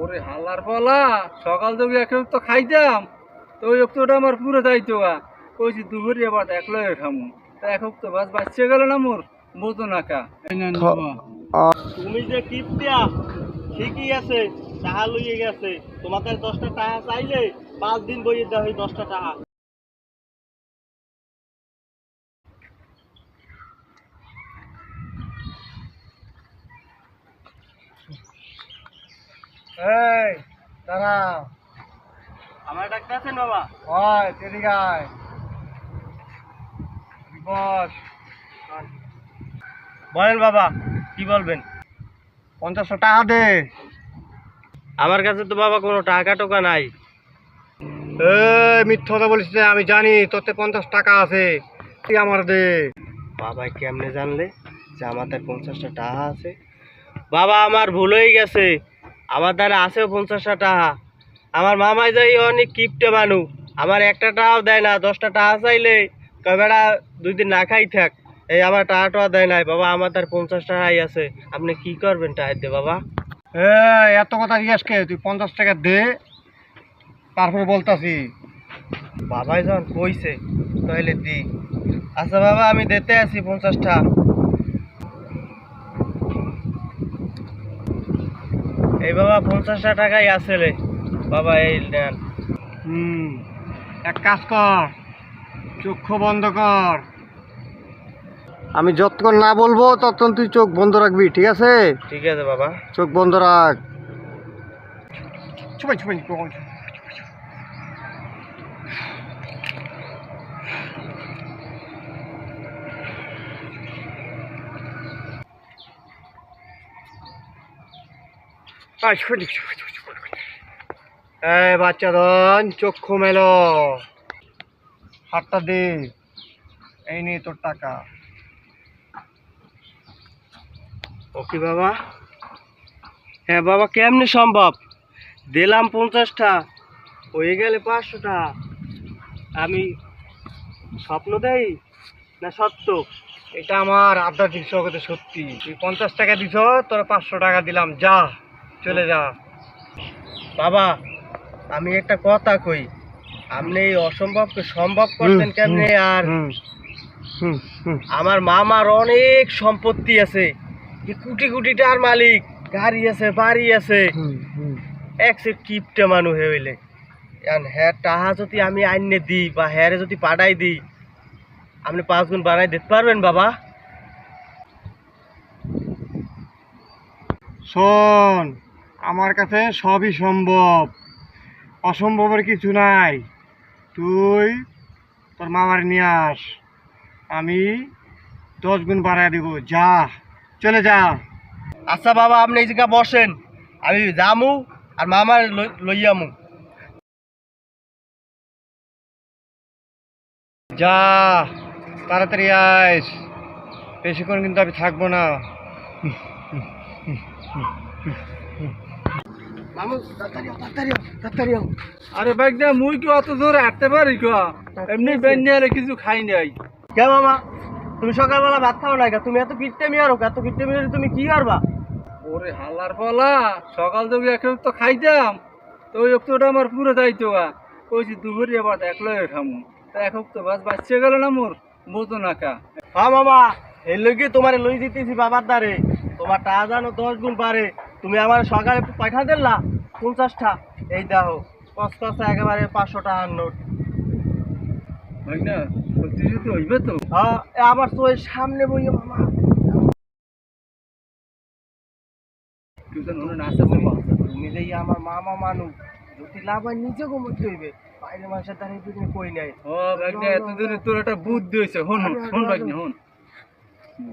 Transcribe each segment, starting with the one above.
ওরে হালার পালা সকাল থেকে এক তো খাইতাম। তো ওই তো আমার পুরো দায়িত্ব কইছি দুপুরে আবার একলো খামু। তা এক তো বাস বাঁচিয়ে গেল না মোর? মতো নাকা। তুমি যে কিপটিয়া ঠিকই আছে টাকা লইয়ে গেছে। তোমাদের দশটা টাকা চাইলে পাঁচ দিন বইয়ে দেওয়া হয় দশটা টাকা এই দাঁড়া আমার ডাক্তার আছেন বাবা? হয় তেদিকে আয়। বস। বলেন বাবা কি বলবেন? পঞ্চাশশো টাকা দে। আমার কাছে তো বাবা কোনো টাকা টোকা নাই। এই মিথ্যা কথা বলিস না, আমি জানি তোতে পঞ্চাশ টাকা আছে। তুই আমার দে। বাবা কেমনে জানলে যে আমার তার পঞ্চাশটা টাকা আছে? বাবা আমার ভুল হয়ে গেছে। আমার দ্বারা আছেও পঞ্চাশটা টাকা আমার মামাই যাই অনেক কিপটে মানু আমার একটা টাকাও দেয় না দশটা টাকা চাইলে কবেড়া দুই দিন না খাই থাক। এই আমার টাকা টাকা দেয় নাই বাবা আমার তার পঞ্চাশ টাকাই আছে। আপনি কি করবেন টাকা দিয়ে বাবা? হ্যাঁ এত কথা জিজ্ঞেস কে? তুই পঞ্চাশ টাকা দে তারপরে বলতাছি। বাবাই যখন কইছে তাহলে দি। আচ্ছা বাবা আমি দিতে আছি পঞ্চাশটা। এই বাবা পঞ্চাশটা টাকাই আছে রে। বাবা এই নেন। হুম এক কাজ কর চক্ষু বন্ধ কর। আমি যতক্ষণ না বলব ততক্ষণ তুই চোখ বন্ধ রাখবি ঠিক আছে? ঠিক আছে বাবা। চোখ বন্ধ রাখ। ছুপাই ছুপাই এই বাচ্চা ধন, চক্ষু মেলো। হাতটা দে। এই নে তোর টাকা। ওকে বাবা? হ্যাঁ বাবা, কেমনে সম্ভব? দিলাম পঞ্চাশটা, হয়ে গেলে পাঁচশোটা। আমি স্বপ্ন দেই না সত্য? এটা আমার আধ্যাত্মিক জগতে সত্যি। তুই পঞ্চাশ টাকা দিছ তোর পাঁচশো টাকা দিলাম, যা। চলে যা বাবা আমি একটা কথা কই। আপনি এই অসম্ভবকে সম্ভব করতেন কেমনে? আর। আমার মামার অনেক সম্পত্তি আছে। কোটি কোটি টাকার মালিক গাড়ি আছে বাড়ি আছে। হুম, হুম। এক সে কিপটে মানুষ হইলে হ্যাঁ টাহা যদি আমি আইনে দিই বা হ্যারে যদি পাঠাই দিই আপনি পাঁচ গুণ বাড়াই দিতে পারবেন বাবা? শোন আমার কাছে সবই সম্ভব। অসম্ভবের কিছু নাই। তুই তোর মামার নিয়ে আস। আমি দশ গুণ বাড়ায় দিব। যা, চলে যা। আচ্ছা বাবা, আপনি এই জায়গা বসেন। আমি যামু আর মামার লই- লইয়ামু যা, তাড়াতাড়ি আইস। বেশিক্ষণ কিন্তু আমি থাকব না। মুই কি অত হাঁটতে পারি কা? এমনি কিছু খাই নাই। কে মামা তুমি সকালবেলা ভাত খাও না কে? তুমি এত কিটতে মিয়ারো এত কিটতে মিয়ারে তুমি কি করবা? ওরে হালার পালা সকাল থেকে এক তো খাইতাম। তো ওই আমার পুরো দায়িত্ব কইছি দুপুরে আবার খামু। তা এক তো বাস বাচ্চা গেল না মোর? মতো নাকা হ্যাঁ মামা এই লইগে তোমার লই দিতেছি বাবার দ্বারে। তোমার টাকা জানো দশ গুণ পারে তুমি আমার সকালে পাঠা দিলা পঞ্চাশটা? এই দেখো কসকসা একেবারে পাঁচশো টাকার নোট। ভাই না সত্যি হইবে তো? হ্যাঁ আমার তো ওই সামনে বইয়ে মামা। তুমি যে আমার মামা মানু যদি লাভ হয় নিজে কমতে হইবে। বাইরে মানুষের দ্বারা তুমি কই নাই? ও ভাগ্নে এতদিনে তোর একটা বুদ্ধি হয়েছে হন হন ভাগ্নে হন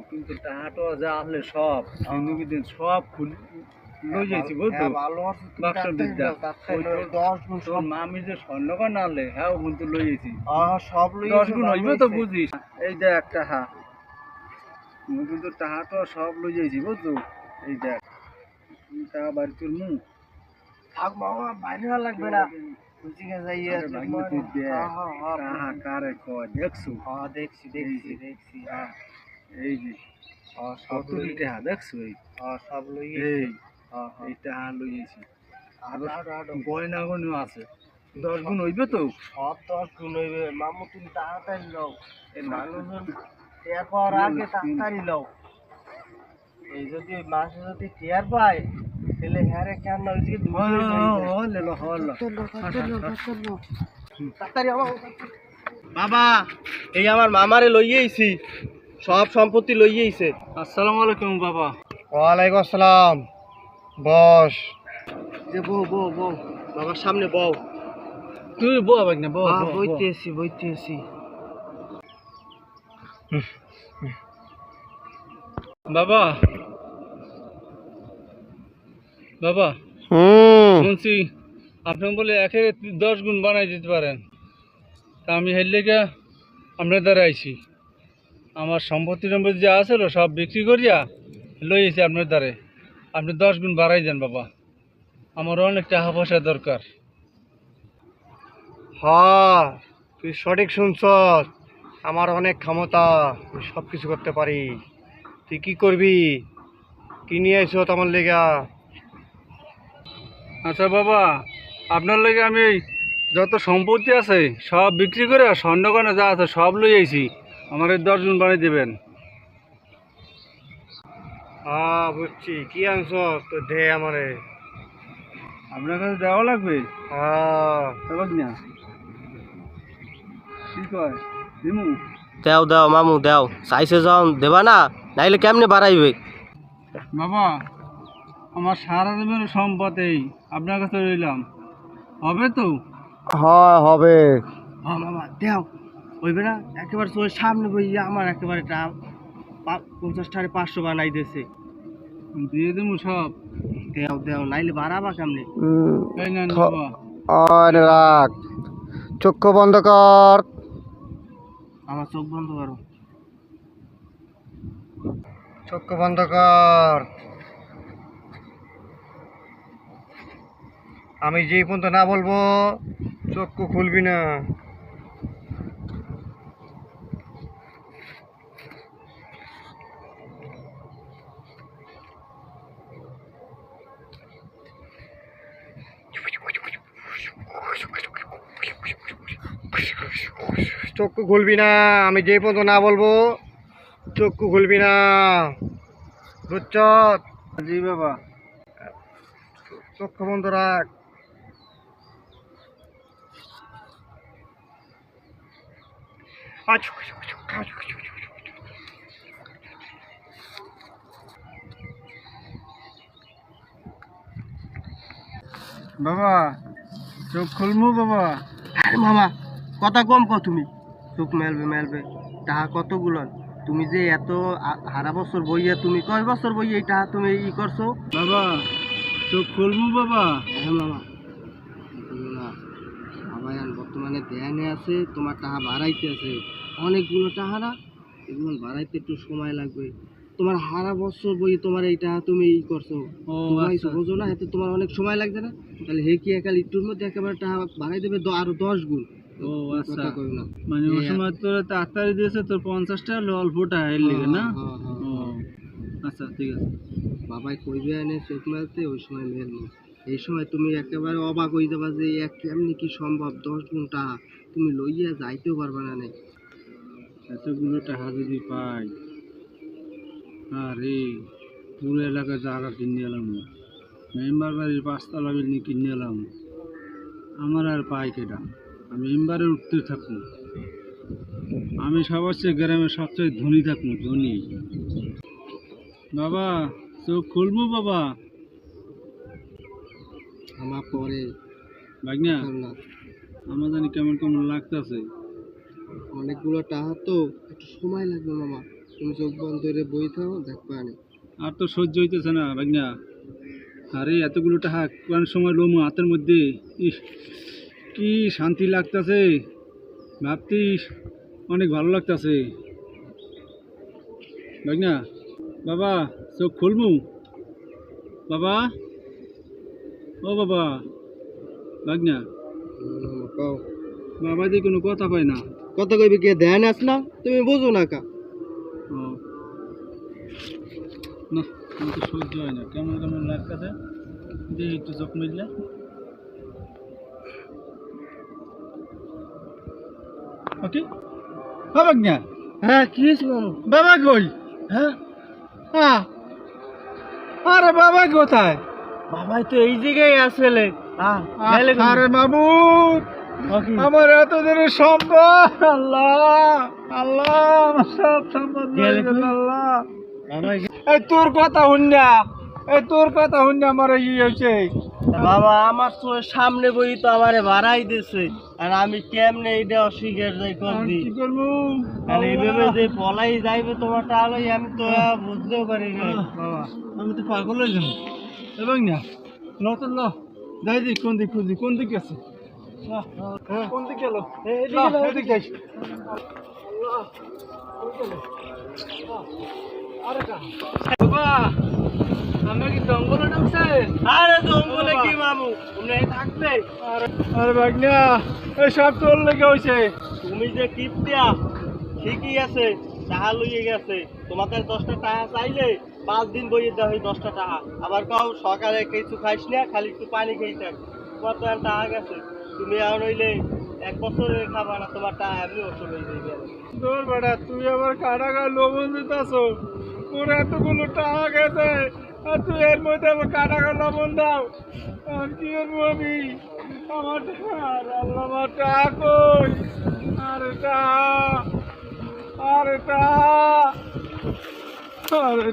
কিন্তু টাহাটো যা আসলে সব। হিন্দু দিন সব খুল লই যাইছি বুঝতো হ্যাঁ, তোর- মামি যে স্বর্ণকর হ্যাঁ কিন্তু লই যাইছি সব লই দশ গুণ হইবে তো। বুঝিস। এই দেখ একটা হা। কিন্তু টাহাটো সব লই যাইছি বুঝছ? এই দেখ বাড়ি তোর মুখ। থাক মামা বাইরে লাগবে না। টাহা দেখছ? দেখছি দেখছি দেখছি হ্যাঁ। এই যে। হ্যাঁ, সব লই দেখছ এই? সব লই এই হ্যাঁ, হ্যাঁ। এই টাহা লই যাইছি গয়না আছে। দশ গুণ হইবে তো? সব দশ গুণ হইবে। মামু তুমি তাড়াতাড়ি লও এই মানুষজন টের পাওয়ার আগে তাড়াতাড়ি লও এই যদি মাসে যদি টের পায় তাহলে হ্যারে কেন না? ওইদিকে বাবা! এই আমার মামারে লইয়েইছি সব সম্পত্তি লইয়েইছে আসসালামু আলাইকুম বাবা। ওয়ালাইকুম আসসালাম। বস। যে বউ বউ বউ বাবার সামনে বউ। তুই বো আবার না বো হ্যাঁ বইতে এসি বইতে এসি বাবা। বাবা শুনছি আপনি বলে একে দশ গুণ বানাই দিতে পারেন। তা আমি হেললে কে আপনার দ্বারা আইছি আমার সম্পত্তি সম্পত্তি যা আছিল সব বিক্রি করিয়া লই এসি আপনার দ্বারে। আপনি দশ গুণ বাড়াই দেন বাবা। আমার অনেক টাকা পয়সা দরকার। হ্যাঁ তুই সঠিক শুনছ আমার অনেক ক্ষমতা আমি সব কিছু করতে পারি। তুই কি করবি? কি নিয়ে আইস তোমার লেগা? আচ্ছা বাবা আপনার লাগে আমি যত সম্পত্তি আছে সব বিক্রি করে স্বর্ণগণে যা আছে সব লই আইছি। আমার এই দশজন বানিয়ে দেবেন। হ্যাঁ বুঝছি। কি আনছ তো দে আমারে। আপনার কাছে দেওয়া লাগবে? হ্যাঁ না কি কয়? দিমু। দেও দেও মামু দেও। চাইছে যাও দেবা না নাইলে কেমনে বাড়াইবে? বাবা আমার সারা জীবনের সম্পত্তি আপনার কাছে রইলাম। হবে তো? হ্যাঁ হবে। হ্যাঁ মামা দেও। ওইবে না? একেবারে তোর সামনে বইয়া আমার একেবারে পঞ্চাশ পাঁচশো বানাই দিয়েছে। দিয়ে দেবো সব। দেও দেও নাইলে বাড়াবা কেমনে? আর রাখ। চক্ষু বন্ধ কর। আমার চোখ বন্ধ করো। চক্ষু বন্ধ কর। আমি যেই পর্যন্ত না বলব চক্ষু খুলবি না। চক্ষু খুলবি না আমি যেই পর্যন্ত না বলব চক্ষু খুলবি না। বুঝছ জি বাবা। চক্ষু বন্ধ রাখ। বাবা চোখ খুলমু বাবা? আরে মামা কথা কম কও তুমি। চোখ মেলবে মেলবে। টাকা কতগুলো তুমি যে এত হারা বছর বইয়া তুমি কয় বছর বইয়া এই টাকা তুমি ই করছ? বাবা চোখ খুলমু বাবা। হ্যাঁ বাবা। আর বর্তমানে ধ্যানে আছে তোমার টাকা বাড়াইতে আছে। অনেকগুলো না এগুলো বাড়াইতে একটু সময় লাগবে। তোমার হারা বছর বই তোমার এই টাকা তুমি ই করছ। আচ্ছা। বোঝো না এতে তোমার অনেক সময় লাগবে না। তাহলে হে কি একাল একটুর মধ্যে একেবারে টাকা বাড়াই দেবে আরও দশ গুণ। ও আচ্ছা। মানে ওই সময় তোর তাড়াতাড়ি দিয়েছে তোর পঞ্চাশ টাকা হলো অল্প টাকা এর লিগে না? হ্যাঁ, হ্যাঁ, ও হ্যাঁ। আচ্ছা ঠিক আছে। বাবাই কইবে এনে চোখ মেলতে ওই সময় মেলনি এই সময় তুমি একেবারে অবাক হয়ে যাবা যে এক কেমনি কি সম্ভব? দশ গুণ টাকা তুমি লইয়া যাইতেও পারবা না নে এতগুলো টাকা যদি পাই আরে পুরো এলাকায় জায়গা কিনে এলাম। মেম্বার বাড়ির পাঁচতলা বিল্ডিং কিনে এলাম। আমার আর পাই কেটা আমি মেম্বারে উঠতে থাকব। আমি সবার চেয়ে গ্রামের সবচেয়ে ধনী থাকব ধনী। বাবা চোখ খুলবো বাবা? আমার পরে ভাগনা আমার জানি কেমন কেমন লাগতেছে। অনেকগুলো টাকা তো একটু সময় লাগবে মামা তুমি চোখ বন্ধ করে বই থাও দেখবা আর তো সহ্য হইতেছে না ভাগনা। আরে এতগুলো টাকা কোন সময় লোম হাতের মধ্যে? ইস। কি শান্তি লাগতেছে? ভাবতি অনেক ভালো লাগতেছে। ভাগনা বাবা চোখ খুলবো বাবা? ও বাবা কও বাবা দিয়ে কোনো কথা কয় না। কত কইবে কে? ধ্যান আস না? তুমি বুঝো না কা। না সহ্য হয় না। কেমন কেমন লাগতেছে? দেখি একটু চোখ মিললে ওকে বাবা না হ্যাঁ কি হয়েছে বাবা? কই? হ্যাঁ? হ্যাঁ আরে বাবা কোথায়? বাবাই তো এই জায়গায় আসলে আরে বাবু আমার এত দিনের সম্পদ আল্লাহ আল্লাহ সব সম্পদ? আল্লাহ। এই তোর কথা শুননা এই তোর কথা শুননা আমার ই হয়েছে। বাবা আমার তো সামনে বই তো আমারে বাড়াই দিছে। আর আমি কেমনে এটা অস্বীকার যাই করব? আর এইভাবে যে পলাই যাইবে তোমার টালাই আমি তো বুঝতেও পারি না। বাবা আমি তো পাগল যাব। এবং না। নতুন ন যাই দি কোন দিক খুঁজি কোন দিকে আছে? কোন দিকে এলো? এদিকে যাই দিকে আরে বাবা আমরা কি জঙ্গলে আরে জঙ্গলে কি মামু? তোমরা থাকবে? আরে আরে ভাগনা এই সব তোর লেগে হয়েছে তুমি যে দিয়া ঠিকই আছে লইয়ে গেছে। তোমাদের দশটা টাকা চাইলে পাঁচ দিন বইয়ে দেওয়া হয় দশটা টাকা আবার কাউ সকালে কিছু খাইস না খালি একটু পানি খেয়ে থাক। তোমার তো আর টাকা গেছে। তুমি আর নইলে এক বছরের খাবার না তোমার টাকা এমনি ওষুধ হয়ে যাবে তোর বেটা তুই আবার কাটাকা লবণ দিতেছ তোর এতগুলো টাকা গেছে। আর তুই এর মধ্যে আবার কাটাকা লবণ দাও। আর কি করব আমি? টাকা কই আরে টাকা আরে